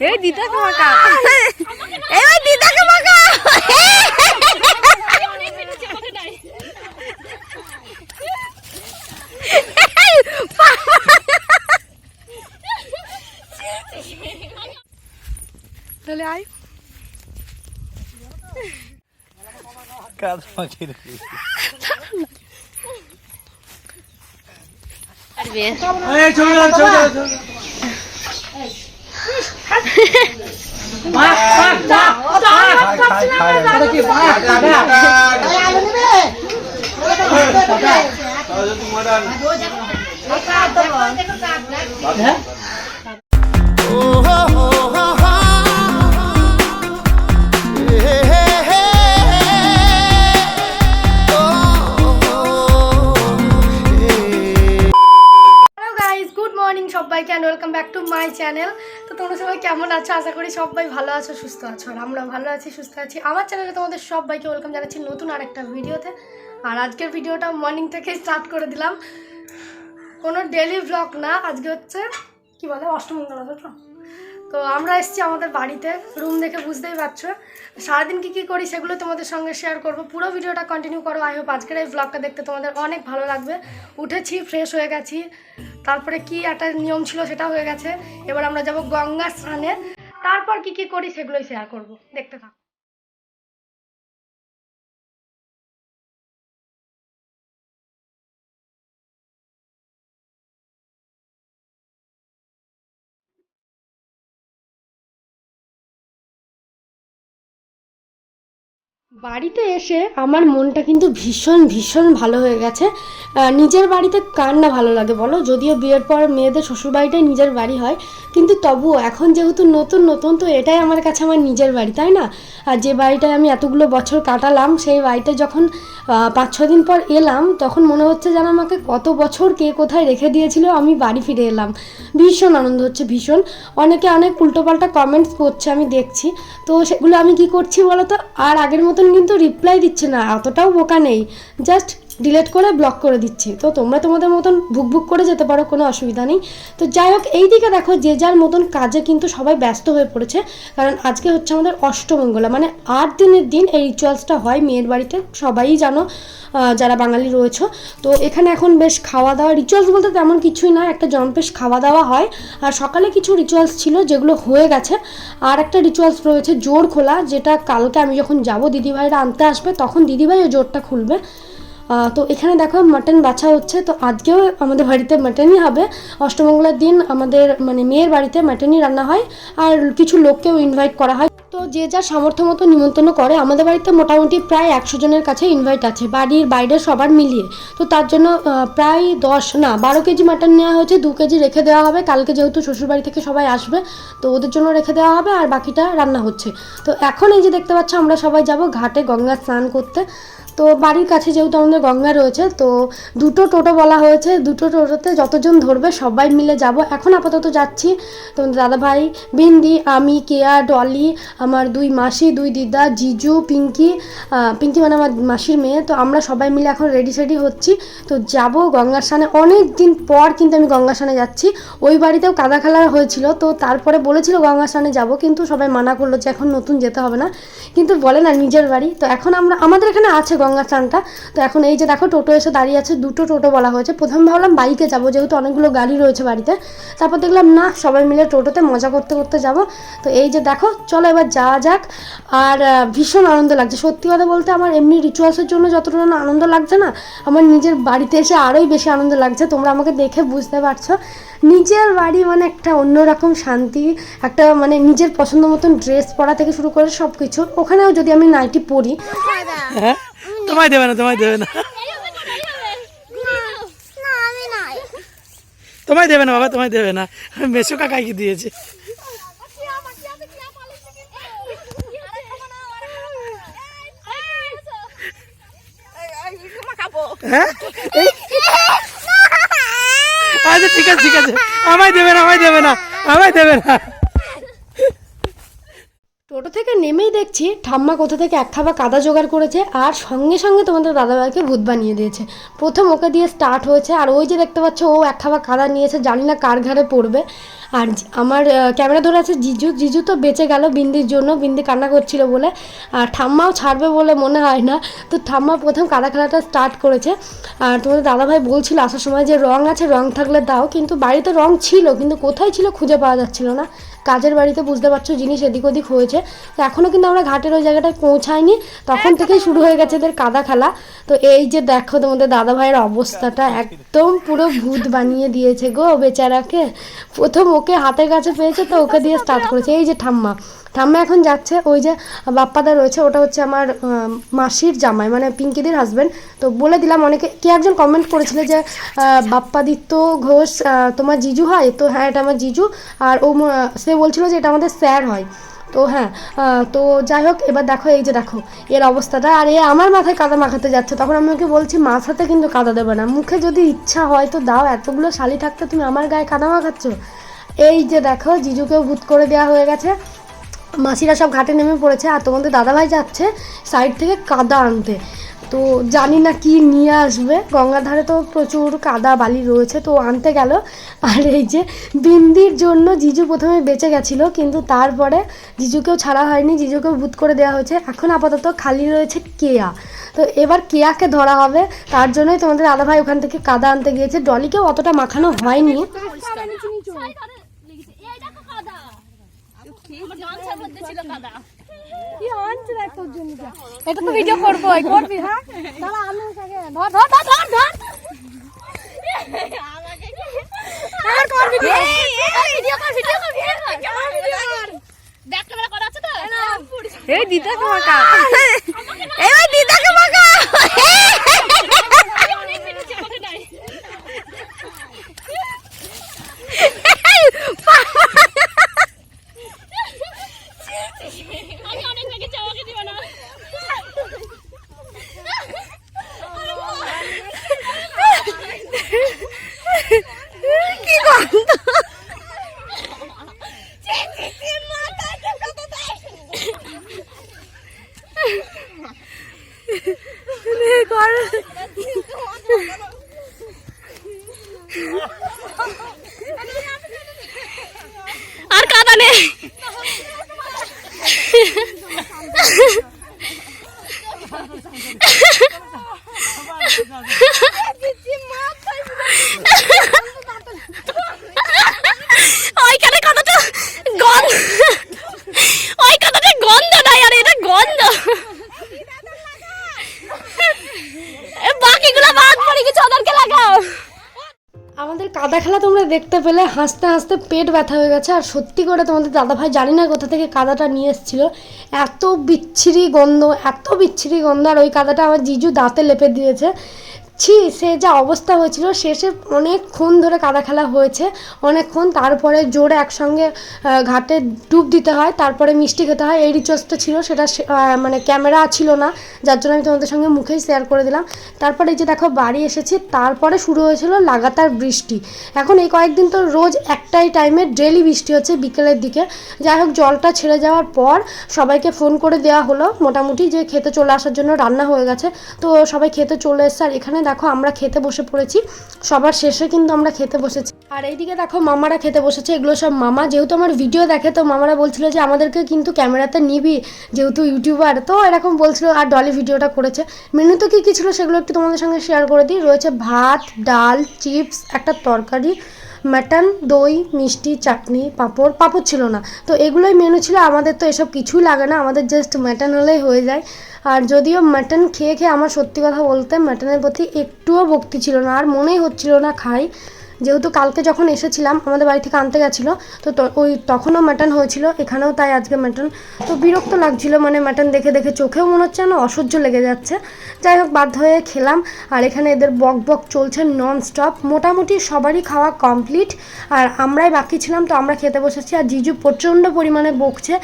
এই দিদাকে মাকা এবার দিদাকে মাকা তাহলে আয় কাজ মাখিয়ে এই চলে যাও চলে যাও চলে যাও। খাই, খাই, খাই। তাহলে তোমার আর- হ্যালো গাইজ গুড মর্নিং সবাইকে and welcome back to my channel সবাই কেমন আছো? আশা করি সবাই ভালো আছো, সুস্থ আছো, আর আমরা ভালো আছি, সুস্থ আছি। আমার চ্যানেলে তোমাদের সবাইকে ওয়েলকাম জানাচ্ছি নতুন আর একটা ভিডিওতে। আর আজকের ভিডিওটা মর্নিং থেকে স্টার্ট করে দিলাম। কোনো ডেলি ব্লগ না, আজকে হচ্ছে, কি বলে, অষ্টমঙ্গলা তো? তো আমরা এসছি আমাদের বাড়িতে রুম দেখে বুঝতেই পারছ। সারাদিন কী কী করি সেগুলো তোমাদের সঙ্গে শেয়ার করব। পুরো ভিডিওটা কন্টিনিউ করো আই হোপ আজকের এই ব্লগটা দেখতে তোমাদের অনেক ভালো লাগবে। উঠেছি ফ্রেশ হয়ে গেছি। তারপরে কি একটা নিয়ম ছিল সেটা হয়ে গেছে। এবার আমরা যাব গঙ্গা স্নানে। তারপর কি কি করি সেগুলোই শেয়ার করব। দেখতে থাকো। বাড়িতে এসে আমার মনটা কিন্তু ভীষণ ভীষণ ভালো হয়ে গেছে। নিজের বাড়িতে কার না ভালো লাগে, বলো? যদিও বিয়ের পর মেয়েদের শ্বশুরবাড়িটাই নিজের বাড়ি হয়, কিন্তু তবুও এখন যেহেতু নতুন নতুন, তো এটাই আমার কাছে আমার নিজের বাড়ি, তাই না? আর যে বাড়িটায় আমি এতগুলো বছর কাটালাম, সেই বাড়িতে যখন পাঁচ ছ দিন পর এলাম, তখন মনে হচ্ছে যেন আমাকে কত বছর কে কোথায় রেখে দিয়েছিল, আমি বাড়ি ফিরে এলাম। ভীষণ আনন্দ হচ্ছে, ভীষণ। অনেকে অনেক উল্টোপাল্টা কমেন্টস করছে, আমি দেখছি। তো সেগুলো আমি কি করছি বলো তো? আর আগের মতন কিন্তু রিপ্লাই দিচ্ছে না অতটাও বোকা নেই। জাস্ট ডিলেট করে ব্লক করে দিচ্ছি। তো তোমরা তোমাদের মতন ভুক ভুক করে যেতে পারো, কোনো অসুবিধা নেই। তো যাই হোক, এই দিকে দেখো যে যার মতন কাজে কিন্তু সবাই ব্যস্ত হয়ে পড়েছে। কারণ আজকে হচ্ছে আমাদের অষ্টমঙ্গলা মানে আট দিনের দিন এই রিচুয়ালসটা হয় মেয়ের বাড়িতে, সবাই জানো যারা বাঙালি রয়েছে। তো এখানে এখন বেশ খাওয়া দাওয়া রিচুয়ালস বলতে তেমন কিছুই না, একটা জম্পেশ খাওয়া দাওয়া হয়। আর সকালে কিছু রিচুয়ালস ছিল যেগুলো হয়ে গেছে। আর একটা রিচুয়ালস রয়েছে জোর খোলা, যেটা কালকে আমি যখন যাব, দিদিভাইরা আনতে আসবে, তখন দিদিভাই ওই জোরটা খুলবে। তো এখানে দেখো মাটন বাছা হচ্ছে। তো আজকেও আমাদের বাড়িতে মাটনই হবে। অষ্টমঙ্গলার দিন আমাদের মানে মেয়ের বাড়িতে মাটনই রান্না হয় আর কিছু লোককেও ইনভাইট করা হয়। তো যে যার সামর্থ্য মতো নিমন্ত্রণ করে। আমাদের বাড়িতে মোটামুটি প্রায় একশো জনের কাছে ইনভাইট আছে। বাড়ির বাইরে সবার মিলিয়ে। তো তার জন্য প্রায় দশ, না, বারো কেজি মাটন নেওয়া হয়েছে। দু কেজি রেখে দেওয়া হবে। কালকে যেহেতু শ্বশুরবাড়ি থেকে সবাই আসবে, তো ওদের জন্য রেখে দেওয়া হবে। আর বাকিটা রান্না হচ্ছে। তো এখন এই যে দেখতে পাচ্ছ, আমরা সবাই যাব ঘাটে গঙ্গা স্নান করতে। তো বাড়ির কাছে যেহেতু আমাদের গঙ্গা রয়েছে, তো দুটো টোটো বলা হয়েছে। দুটো টোটোতে যতজন ধরবে সবাই মিলে যাব। এখন আপাতত যাচ্ছি। তোমাদের দাদা ভাই বিন্দি আমি, কেয়া, ডলি, আমার দুই মাসি, দুই দিদা, জিজু, পিঙ্কি পিঙ্কি মানে আমার মাসির মেয়ে। তো আমরা সবাই মিলে এখন রেডি সেডি হচ্ছি। তো যাব গঙ্গার স্নানে। অনেক দিন পর কিন্তু আমি গঙ্গার স্নানে যাচ্ছি। ওই বাড়িতেও কাদা খেলা হয়েছিল। তো তারপরে বলেছিল গঙ্গার স্নানে যাব, কিন্তু সবাই মানা করল যে এখন নতুন যেতে হবে না। কিন্তু বলে না নিজের বাড়ি। তো এখন আমরা, আমাদের এখানে আছে গঙ্গা স্নানটা। তো এখন এই যে দেখো, টোটো এসে দাঁড়িয়ে আছে, দুটো টোটো বলা হয়েছে। প্রথম ভাবলাম বাইকে যাব, যেহেতু অনেকগুলো গাড়ি রয়েছে বাড়িতে। তারপর দেখলাম, না, সবাই মিলে টোটোতে মজা করতে করতে যাব। তো এই যে দেখো, চলো এবার যাওয়া যাক। আর ভীষণ আনন্দ লাগছে। সত্যি কথা বলতে আমার এমনি রিচুয়ালসের জন্য যতটা না আনন্দ লাগছে না, আমার নিজের বাড়িতে এসে আরোই বেশি আনন্দ লাগছে। তোমরা আমাকে দেখে বুঝতে পারছ। নিজের বাড়ি মানে একটা অন্যরকম শান্তি, একটা মানে নিজের পছন্দ মতন ড্রেস পরা থেকে শুরু করে সব কিছু ওখানেও যদি আমি নাইটি পরি হ্যাঁ। তোমায় দেবে না, তোমায় দেবে না। তোমায় দেবে না, বাবা, তোমায় দেবে না। মেসো কাকাইকে দিয়েছে। হ্যাঁ? আচ্ছা ঠিক আছে ঠিক আছে। আমায় দেবে না, আমায় দেবে না, আমায় দেবে না। টোটো থেকে নেমেই দেখছি ঠাম্মা কোথা থেকে এক খাবা কাদা জোগাড় করেছে আর সঙ্গে সঙ্গে তোমাদের দাদাভাইকে ভূত বানিয়ে দিয়েছে। প্রথম ওকে দিয়ে স্টার্ট হয়েছে, আর ওই যে দেখতে পাচ্ছ, ও এক খাবা কাদা নিয়েছে, জানি না কার ঘাড়ে পড়বে। আর আমার ক্যামেরা ধরে আছে, জিজু জিজু তো বেঁচে গেল বিন্দির জন্য, বিন্দি কান্না করছিল বলে। আর ঠাম্মাও ছাড়বে বলে মনে হয় না, তো ঠাম্মা প্রথম কাদা খেলাটা স্টার্ট করেছে। আর তোমাদের দাদাভাই বলছিল আসার সময় যে রং আছে, রং থাকলে দাও, কিন্তু বাড়িতে রং ছিল, কিন্তু কোথায় ছিল খুঁজে পাওয়া যাচ্ছিল না। কাজের বাড়িতে বুঝতে পারছ জিনিস এদিক ওদিক হয়েছে। তো এখনও কিন্তু আমরা ঘাটের ওই জায়গাটায় পৌঁছাইনি। তখন থেকেই শুরু হয়ে গেছে এদের কাদা খেলা। তো এই যে দেখো তোমাদের দাদা ভাইয়ের অবস্থাটা একদম পুরো ভূত বানিয়ে দিয়েছে গো বেচারাকে। প্রথম ওকে হাতের কাছে পেয়েছে তো ওকে দিয়ে স্টার্ট করেছে। এই যে ঠাম্মা ঠাম্মা এখন যাচ্ছে, ওই যে বাপ্পাদা রয়েছে, ওটা হচ্ছে আমার মাসির জামাই মানে পিঙ্কিদের হাজবেন্ড তো বলে দিলাম অনেকে, কে একজন কমেন্ট করেছিল যে বাপ্পাদিত্য ঘোষ তোমার জিজু হয়? তো হ্যাঁ এটা আমার জিজু। আর ও সে বলছিল যে এটা আমাদের স্যার হয়। তো হ্যাঁ তো যাই হোক, এবার দেখো, এই যে দেখো, এর অবস্থাটা। আর এ আমার মাথায় কাদা মাখাতে যাচ্ছে। তখন আমি ওকে বলছি মাথাতে কিন্তু কাদা দেবে না। মুখে যদি ইচ্ছা হয় তো দাও, এতগুলো শালি থাকতে তুমি আমার গায়ে কাদা মাখাচ্ছ? এই যে দেখো, জিজুকেও ভূত করে দেওয়া হয়ে গেছে। মাসিরা সব ঘাটে নেমে পড়েছে আর তোমাদের দাদাভাই যাচ্ছে সাইড থেকে কাদা আনতে। তো জানি না কি নিয়ে আসবে। গঙ্গার ধারে তো প্রচুর কাদা বালি রয়েছে তো আনতে গেল। আর এই যে বিন্দির জন্য জিজু প্রথমে বেঁচে গেছিল কিন্তু তারপরে জিজুকেও ছাড়া হয়নি জিজুকেও ভূত করে দেওয়া হয়েছে। এখন আপাতত খালি রয়েছে কেয়া। তো এবার কেয়াকে ধরা হবে তার জন্যই তোমাদের দাদাভাই ওখান থেকে কাদা আনতে গিয়েছে। ডলিকেও অতটা মাখানো হয়নি। এটা তো ভিডিও করব করবি হ্যাঁ? দাঁড়া আমি ধর ধর ধর ধর ধর। আমার কর ভিডিও ভিডিও কর ভিডিও কর ভিডিও কর। ব্যাক ক্যামেরা করা আছে তো? এই দিদাকে মাকা এই ভাই দিদাকে মাকা আমি অনেক লেগেছে আমাকে দিও না কি গন্ধ আর কাদা নেই ওইখানে কতটা গন্ধ ওই কতটা গন্ধ নাই আর এটা গন্ধ এ, বাকিগুলো বাদ পড়ে গেছে ওদেরকে লাগাও আমাদের খেলা তোমরা দেখতে পেলে, হাসতে হাসতে পেট ব্যথা হয়ে গেছে। আর সত্যি করে তোমাদের দাদাভাই জানি না কোথা থেকে কাদাটা নিয়ে এসেছিল। এত বিচ্ছিরি গন্ধ, এত বিচ্ছিরি গন্ধ। আর ওই কাদাটা আমার জিজু দাঁতে লেপে দিয়েছে। ছি, সে যা অবস্থা হয়েছিল শেষে অনেকক্ষণ ধরে কাদা খেলা হয়েছে। অনেকক্ষণ তারপরে জোরে একসঙ্গে ঘাটে ডুব দিতে হয়, তারপরে মিষ্টি খেতে হয়। এই রিচোর্সটা ছিল, সেটা মানে ক্যামেরা ছিল না, যার জন্য আমি তোমাদের সঙ্গে মুখেই শেয়ার করে দিলাম। তারপরে এই যে দেখো, বাড়ি এসেছি, তারপরে শুরু হয়েছিল লাগাতার বৃষ্টি। এখন এই কয়েকদিন তো রোজ একটাই টাইমে ডেলি বৃষ্টি হচ্ছে বিকেলের দিকে। যাই হোক, জলটা ছেড়ে যাওয়ার পর সবাইকে ফোন করে দেওয়া হলো। মোটামুটি যে খেতে চলে আসার জন্য রান্না হয়ে গেছে, তো সবাই খেতে চলে এসছে। আর এখানে দেখো, আমরা খেতে বসে পড়েছি। সবার শেষে কিন্তু আমরা খেতে বসেছি। আর এইদিকে দেখো, মামারা খেতে বসেছে। এগুলো সব মামা। যেহেতু আমার ভিডিও দেখে, তো মামারা বলছিল যে, আমাদেরকে কিন্তু ক্যামেরাতে নিবি, যেহেতু ইউটিউবার তো এরকম বলছিল, আর ডলি ভিডিওটা করেছে। মেনু তো কী কী ছিল সেগুলো একটু তোমাদের সঙ্গে শেয়ার করে দিই। রয়েছে ভাত, ডাল চিপস একটা তরকারি মাটন দই, মিষ্টি, চাটনি, পাঁপড়। পাঁপড় ছিল না। তো এগুলোই মেনু ছিল। আমাদের তো এসব কিছুই লাগে না। আমাদের জাস্ট মাটন হলেই হয়ে যায়। আর যদিও মাটন খেয়ে খেয়ে আমার সত্যি কথা বলতে মাটনের প্রতি একটুও ভক্তি ছিল না, আর মনেই হচ্ছিল না খাই। যেহেতু কালকে যখন এসেছিলাম, আমাদের বাড়ি থেকে আনতে গেছিল, তো ওই তখনও মাটন হয়েছিল, এখানেও তাই আজকে মাটন তো বিরক্ত লাগছিল মানে মাটন দেখে দেখে চোখেও মনে হচ্ছে না অসহ্য লেগে যাচ্ছে। যাই হোক, বাধ্য হয়ে খেলাম, আর এখানে এদের বক বক চলছে নন স্টপ মোটামুটি সবারই খাওয়া কমপ্লিট আর আমরাই বাকি ছিলাম, তো আমরা খেতে বসেছি, আর জিজু প্রচণ্ড পরিমাণে বকছে।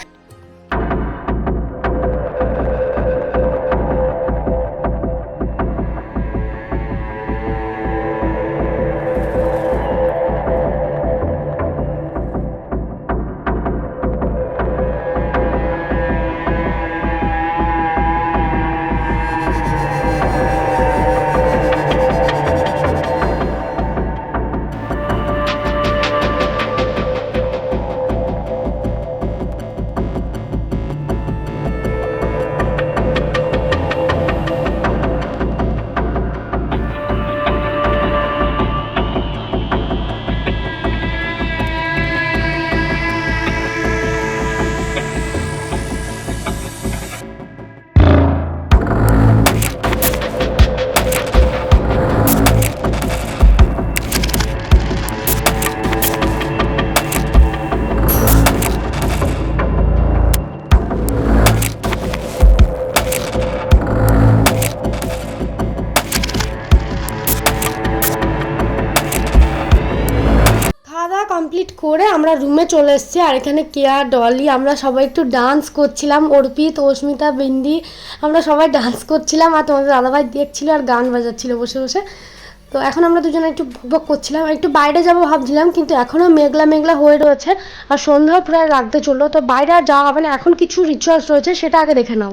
আমরা রুমে চলে এসেছি আর এখানে কেয়া ডলি আমরা সবাই একটু ডান্স করছিলাম। অর্পিত অস্মিতা বিন্দি, আমরা সবাই ডান্স করছিলাম আর তোমাদের দাদাভাই দেখছিল আর গান বাজাচ্ছিল বসে বসে। তো এখন আমরা দুজনে একটু ভোগ করছিলাম। একটু বাইরে যাব ভাবছিলাম, কিন্তু এখনও মেঘলা মেঘলা হয়ে রয়েছে আর সন্ধ্যা প্রায় লাগতে চলল। তো বাইরে আর যাওয়া হবে না। এখন কিছু রিচুয়ালস রয়েছে, সেটা আগে দেখে নাও।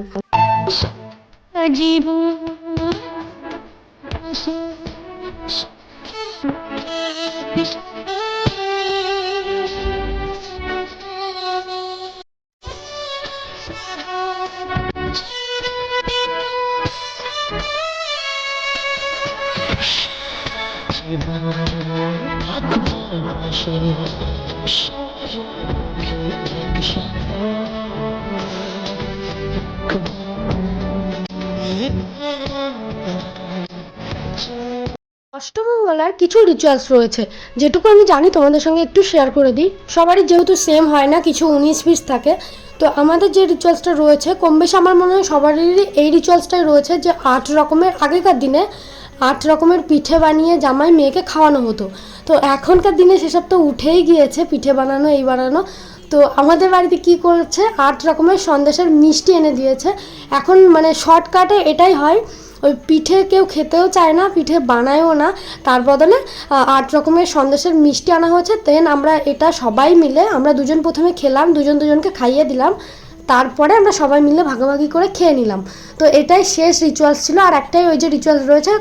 অষ্টমঙ্গলার কিছু রিচুয়ালস রয়েছে, যেটুকু আমি জানি তোমাদের সঙ্গে একটু শেয়ার করে দিই। সবারই যেহেতু সেম হয় না, কিছু উনিশ পিস থাকে, তো আমাদের যে রিচুয়ালসটা রয়েছে কম বেশি আমার মনে হয় সবারই এই রিচুয়ালসটাই রয়েছে যে আট রকমের আগেকার দিনে আট রকমের পিঠে বানিয়ে জামাই মেয়েকে খাওয়ানো হতো। তো এখনকার দিনে সেসব তো উঠেই গিয়েছে, পিঠে বানানো, এই বানানো। তো আমাদের বাড়িতে কি করেছে, আট রকমের সন্দেশের মিষ্টি এনে দিয়েছে। এখন মানে শর্টকাটে এটাই হয়, ওই পিঠে কেউ খেতেও চায় না, পিঠে বানায়ও না। তার বদলে আট রকমের সন্দেশের মিষ্টি আনা হয়েছে দেন আমরা এটা সবাই মিলে, আমরা দুজন প্রথমে খেলাম, দুজন দুজনকে খাইয়ে দিলাম। তারপরে আমরা সবাই মিলে ভাগাভাগি করে খেয়ে নিলাম। তো এটাই শেষ রিচুয়ালস ছিল। আর একটাই ওই যে রিচুয়ালস রয়েছে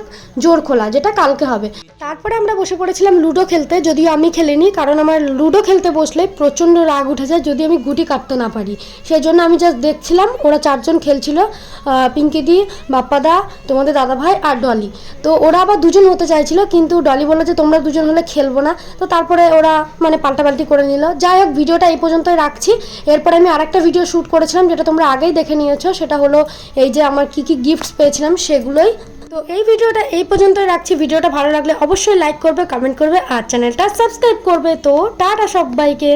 জোর খোলা যেটা কালকে হবে। তারপরে আমরা বসে পড়েছিলাম লুডো খেলতে, যদিও আমি খেলিনি, কারণ আমার লুডো খেলতে বসলে প্রচণ্ড রাগ উঠে যায়, যদি আমি গুটি কাটতে না পারি। সেই জন্য আমি জাস্ট দেখছিলাম, ওরা চারজন খেলছিল পিঙ্কিদি বাপ্পাদা তোমাদের দাদাভাই আর ডলি। তো ওরা আবার দুজন হতে চাইছিল, কিন্তু ডলি বলল যে, তোমরা দুজন হলে খেলব না। তো তারপরে ওরা মানে পাল্টাপাল্টি করে নিল। যাই হোক, ভিডিওটা এই পর্যন্তই রাখছি। এরপরে আমি আরেকটা ভিডিও শ্যুট করেছিলাম, যেটা তোমরা আগেই দেখে নিয়েছো, সেটা হলো এই যে আমার কি কি গিফটস পেয়েছিলাম, সেগুলোই তো এই ভিডিওটা এই পর্যন্তই রাখছি। ভিডিওটা ভালো লাগলে অবশ্যই লাইক করবে কমেন্ট করবে, আর চ্যানেলটা সাবস্ক্রাইব করবে। তো টাটা সবাইকে।